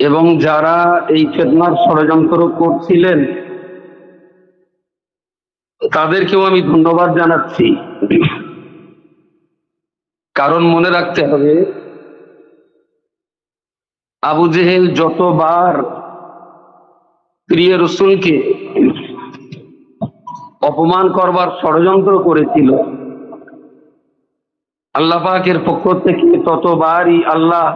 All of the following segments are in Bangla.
এবং যারা এই ফেতনার ষড়যন্ত্র করছিলেন, তাদেরকেও আমি ধন্যবাদ জানাচ্ছি। কারণ মনে রাখতে হবে, আবু জেহেল যতবার প্রিয় রসুলকে অপমান করবার ষড়যন্ত্র করেছিল, আল্লাহ পাকের পক্ষ থেকে ততবারই আল্লাহ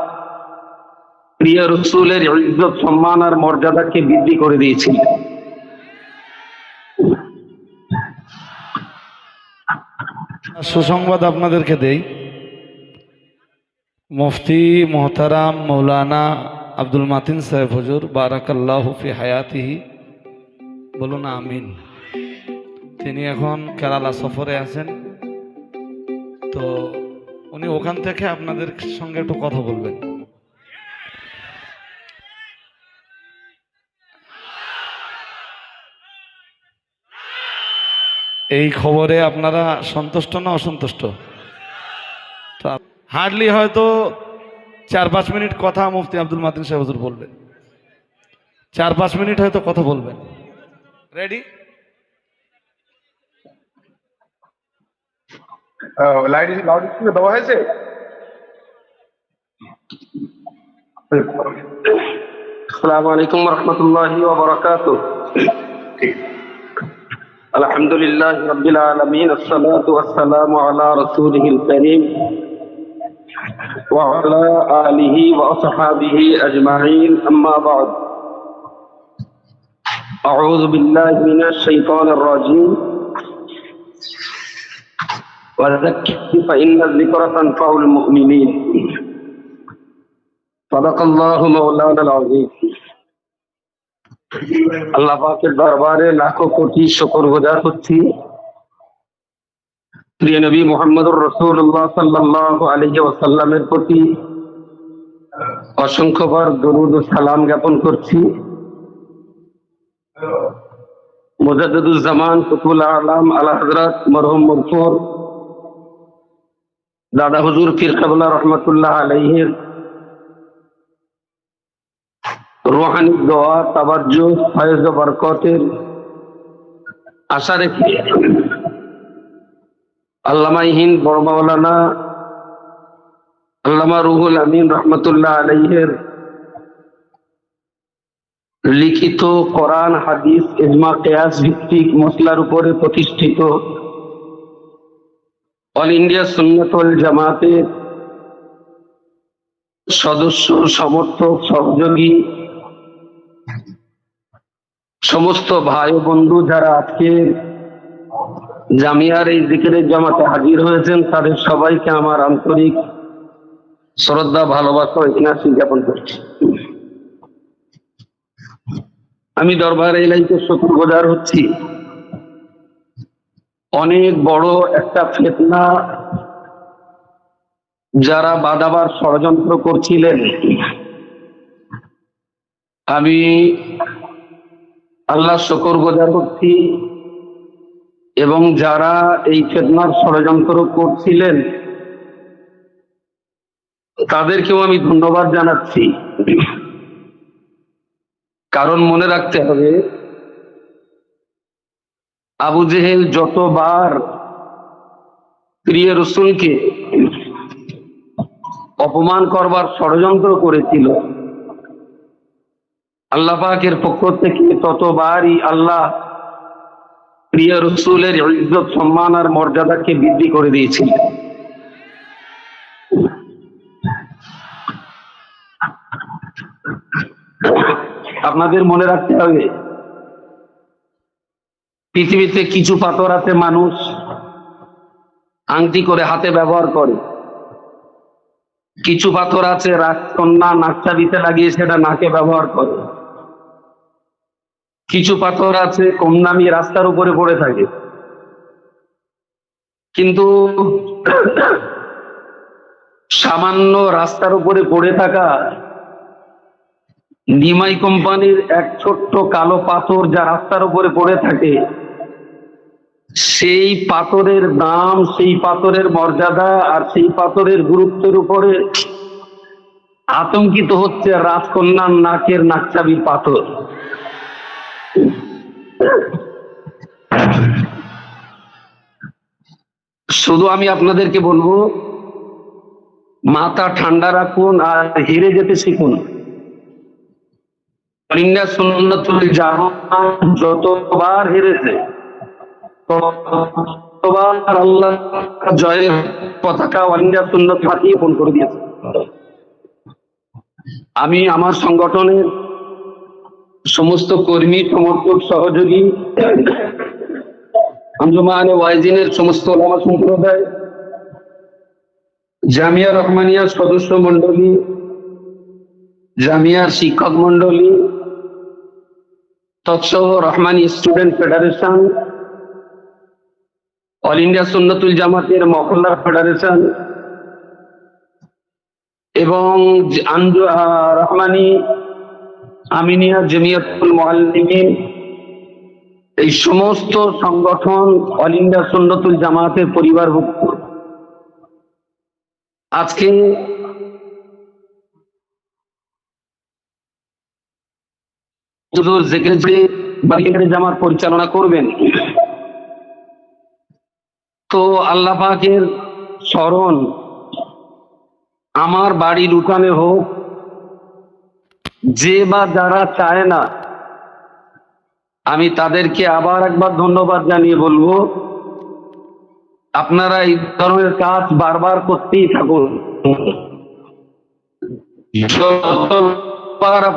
প্রিয় রসুলের ইজ্জত সম্মান আর মর্যাদাকে বৃদ্ধি করে দিয়েছিলেন সুসংবাদ আপনাদেরকে দেই। মুফতি মোহতারাম মৌলানা আব্দুল মাতিন সাহেব হজুর, বারাকাল্লাহ ফি হায়াতিহি। বলুন আমিন। তিনি এখন কেরালা সফরে আছেন। তো উনি ওখান থেকে আপনাদের সঙ্গে একটু কথা বলবেন। এই খবরে আপনারা সন্তুষ্ট না অসন্তুষ্ট? হার্ডলি হয়তো চার পাঁচ মিনিট কথা মুফতি আব্দুল মাতিন সাহেব হজুর বলবেন। চার পাঁচ মিনিট হয়তো কথা বলবেন। রেডি দেওয়া হয়েছে? আসসালামু আলাইকুম রহমতুল্লাহ الحمد لله رب العالمين الصلاة والسلام على رسوله الكريم وعلى آله وأصحابه أجمعين أما بعد. أعوذ بالله من الشيطان الرجيم. وذكر فإن الذكر تنفع المؤمنين. صدق الله مولانا العظيم. আল্লাহ পাকের দরবারে লাখো কোটি শুকর গুজার হচ্ছি। প্রিয় নবী মোহাম্মদুর রসুল্লাহ সাল্লাহ আলহি ওসাল্লামের প্রতি অসংখ্যবার দরুদ ও সালাম জ্ঞাপন করছি। মুজাদুজ্জামান কুতুল আলাম, আলা হজরত মরহুম মরফুর দাদা হুজুর ফির কাবলা রহমতুল্লাহ আলহের রোহানি দোয়া তাবাজ্য ফয়েজ বরকতের আশা রেখে আল্লামাইহীন বড় আল্লামা রুহুল আমিন রহমতুল্লাহ আলাইহের লিখিত কোরআন, হাদিস, ইজমা, কেয়াস ভিত্তিক মশলার উপরে প্রতিষ্ঠিত অল ইন্ডিয়া সুন্নতল জামাতের সদস্য, সমর্থক, সহযোগী সমস্ত ভাই বন্ধু যারা আজকে জামিয়ার এই জিকিরের জামাতে হাজির হয়েছেন, তাদের সবাইকে আমার আন্তরিক শ্রদ্ধা, ভালোবাসা ইতিহাস জ্ঞাপন করছি। আমি দরবার এলাইতে শুক্র গোজার হচ্ছি। অনেক বড় একটা ফেতনা যারা বাদাবার ষড়যন্ত্র করছিলেন। আমি আল্লাহ শকর গোজার করছি এবং যারা এই ফেতনার ষড়যন্ত্র করছিলেন, তাদেরকেও আমি ধন্যবাদ জানাচ্ছি। কারণ মনে রাখতে হবে, আবু জেহেল যতবার প্রিয় রসুলকে অপমান করবার ষড়যন্ত্র করেছিল, আল্লাহ পাকের পক্ষ থেকে ততবারই আল্লাহ প্রিয় রসুলের ইজ্জত, সম্মান আর মর্যাদাকে বৃদ্ধি করে দিয়েছিলেন। আপনাদের মনে রাখতে হবে, পৃথিবীতে কিছু পাথর আছে, মানুষ আংটি করে হাতে ব্যবহার করে। কিছু পাথর আছে, রাজকন্যা নাকচা দিতে লাগিয়ে সেটা নাকে ব্যবহার করে। কিছু পাথর আছে, কম দামি রাস্তার উপরে পড়ে থাকে। কিন্তু সামান্য রাস্তার উপরে পড়ে থাকা নিমাই কোম্পানির এক ছোট্ট কালো পাথর যা রাস্তার উপরে পড়ে থাকে, সেই পাথরের দাম, সেই পাথরের মর্যাদা আর সেই পাথরের গুরুত্বের উপরে আতঙ্কিত হচ্ছে রাজকন্যার নাকের নাকচাবি পাথর। শুধু আমি আপনাদেরকে বলব, মাথা ঠান্ডা রাখুন আর হেরে যেতে শিখুন। যতবার হেরেছে, ততবার আল্লাহ জয়ের পতাকা ইন্ডিয়া সুন্নত পাঠিয়ে ফোন করে দিয়েছে। আমি আমার সংগঠনের সমস্ত কর্মী সমর্থক সহযোগী, আঞ্জুমান ওয়াইজিনের সমস্ত ওলামা সম্প্রদায়, জামিয়া রহমানিয়ার সদস্য মন্ডলী জামিয়ার শিক্ষক মন্ডলী তৎসহ Rahmani student federation, all India Sunnatul জামাতের মহল্লা ফেডারেশন এবং রহমানি আমিনিয়া জমিয়তুল মোয়াল্লিমিন এই সমস্ত সংগঠন অল ইন্ডিয়া সুন্নতুল জামাতের পরিবারভুক্ত আজকে জামাত পরিচালনা করবেন, তো আল্লাহ পাকের স্মরণ আমার বাড়ির উঠানে হোক যে বা যারা চায় না, আমি তাদেরকে আবার একবার ধন্যবাদ জানিয়ে বলব, আপনারা এই ধরনের কাজ বারবার করতেই থাকুন।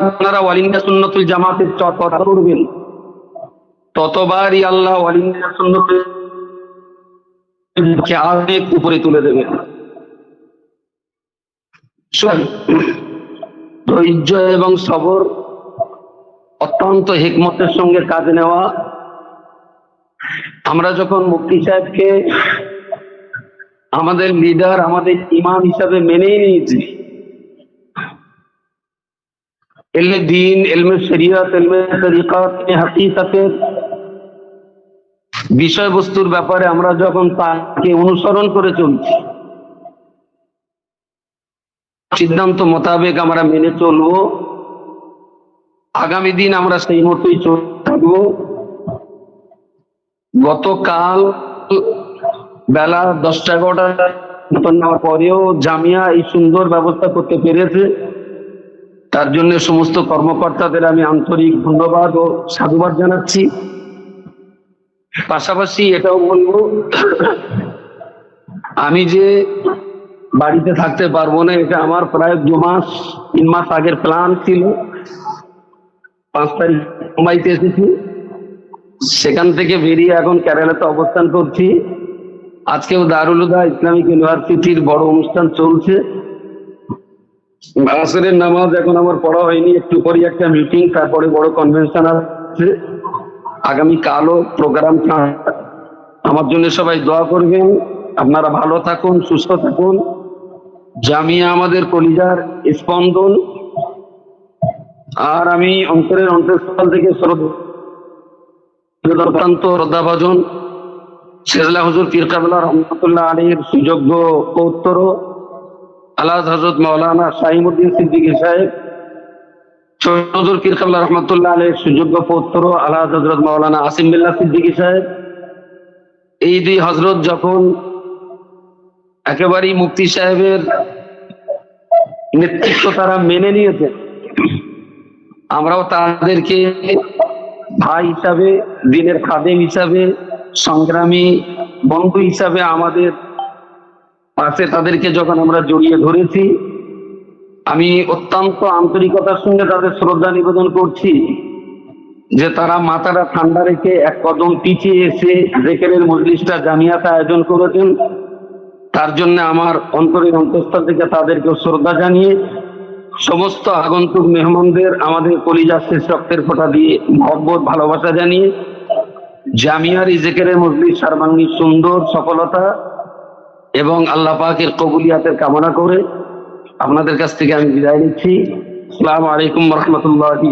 আপনারা ইন্ডিয়া সুন্নতুল জামাতের কথা করবেন, ততবারই আল্লাহ ইন্ডিয়া সুন্নতুল অনেক উপরে তুলে দেবেন। ধৈর্য এবং সবর অত্যন্ত হেকমতের সঙ্গে কাজ নেওয়া। আমরা যখন মুক্তি সাহেবকে আমাদের লিডার আমাদের ইমাম হিসাবে মেনেই নিয়েছি, এলমে দিন, এলমে শরিয়ত, এলমে তরিকাত বিষয়বস্তুর ব্যাপারে আমরা যখন তাকে অনুসরণ করে চলছি সিদ্ধান্ত মোতাবেক আমরা মেনে চলবো। আগামী দিন আমরা সেই মতোই চলতে গতকাল বেলা দশটা এগারোটা মতন নেওয়ার পরেও জামিয়া এই সুন্দর ব্যবস্থা করতে পেরেছে। তার জন্য সমস্ত কর্মকর্তাদের আমি আন্তরিক ধন্যবাদ ও সাধুবাদ জানাচ্ছি। পাশাপাশি এটাও বলব, আমি যে বাড়িতে থাকতে পারব না, এটা আমার প্রায় দু মাস, তিন মাস আগের প্ল্যান ছিল। পাঁচ তারিখ মুম্বাইতে এসেছি। সেখান থেকে বেরিয়ে এখন কেরালাতে অবস্থান করছি। আজকেও দারুল হুদা ইসলামিক ইউনিভার্সিটির বড় অনুষ্ঠান চলছে। আসরের নামাজ এখন আমার পড়া হয়নি, একটু পরে একটা মিটিং তারপরে বড় কনভেনশন আছে। আগামী কালও প্রোগ্রাম আমার জন্য সবাই দোয়া করবেন। আপনারা ভালো থাকুন, সুস্থ থাকুন। জামিয়া আমাদের কলিজার স্পন্দন। আর আমি অন্তরের অন্তঃস্থল থেকে অত্যন্ত শ্রদ্ধাভাজন শেজলা হুজুর পীর কাবলা রহমতুল্লাহ আলীর সুযোগ্য পৌত্র আলাজ হজরত মৌলানা শাহিমুদ্দিন সিদ্দিকী সাহেব হুজুর পীর রহমতুল্লাহ আলীর সুযোগ্য পৌত্র আলাজ হজরত মৌলানা আসিম বিল্লাহ সিদ্দিকী সাহেব। এই দুই হজরত যখন একেবারেই মুক্তি সাহেবের নেতৃত্ব তারা মেনে নিয়েছে আমরাও তাদেরকে ভাই হিসাবে, দিনের খাদেম হিসাবে, সংগ্রামী বন্ধু হিসাবে আমাদের পাশে তাদেরকে যখন আমরা জড়িয়ে ধরেছি, আমি অত্যন্ত আন্তরিকতার সঙ্গে তাদের শ্রদ্ধা নিবেদন করছি যে তারা মাথাটা ঠান্ডা রেখে এক কদম পিছিয়ে এসে জেকেরের মজলিসটা জামিয়াতে আয়োজন করেছেন। তার জন্য আমার অন্তরের অন্তঃস্থল থেকে তাদেরকে শ্রদ্ধা জানিয়ে সমস্ত আগন্তুক মেহমানদের আমাদের কলিজা শেষ রক্তের ফোঁটা দিয়ে মহব্বত, ভালোবাসা জানিয়ে জামিয়ার ইজেকেরের মজলিস সর্বাঙ্গীন সুন্দর সফলতা এবং আল্লাহ পাকের কবুলিয়াতের কামনা করে আপনাদের কাছ থেকে আমি বিদায় নিচ্ছি। আসসালামু আলাইকুম রহমতুল্লাহি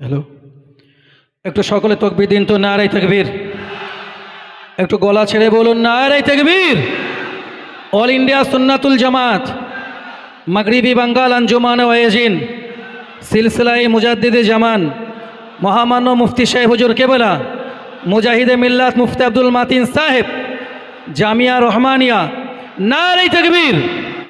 হ্যালো একটু সকলে তকবির দিন তো নারাই তকবীর। একটু গলা ছেড়ে বলুন না নারাই তেগবীর অল ইন্ডিয়া সুন্নাতুল জামাত, মাগরিবি বাঙ্গাল আঞ্জুমান ওয়াজিন সিলসিলাই মুজাদ্দিদে জামান, মহামান্য মুফতি সাহেব হুজুর কেবলা, মুজাহিদে মিল্লাত মুফতি আব্দুল মাতিন সাহেব, জামিয়া রহমানিয়া না নারী তকবীর।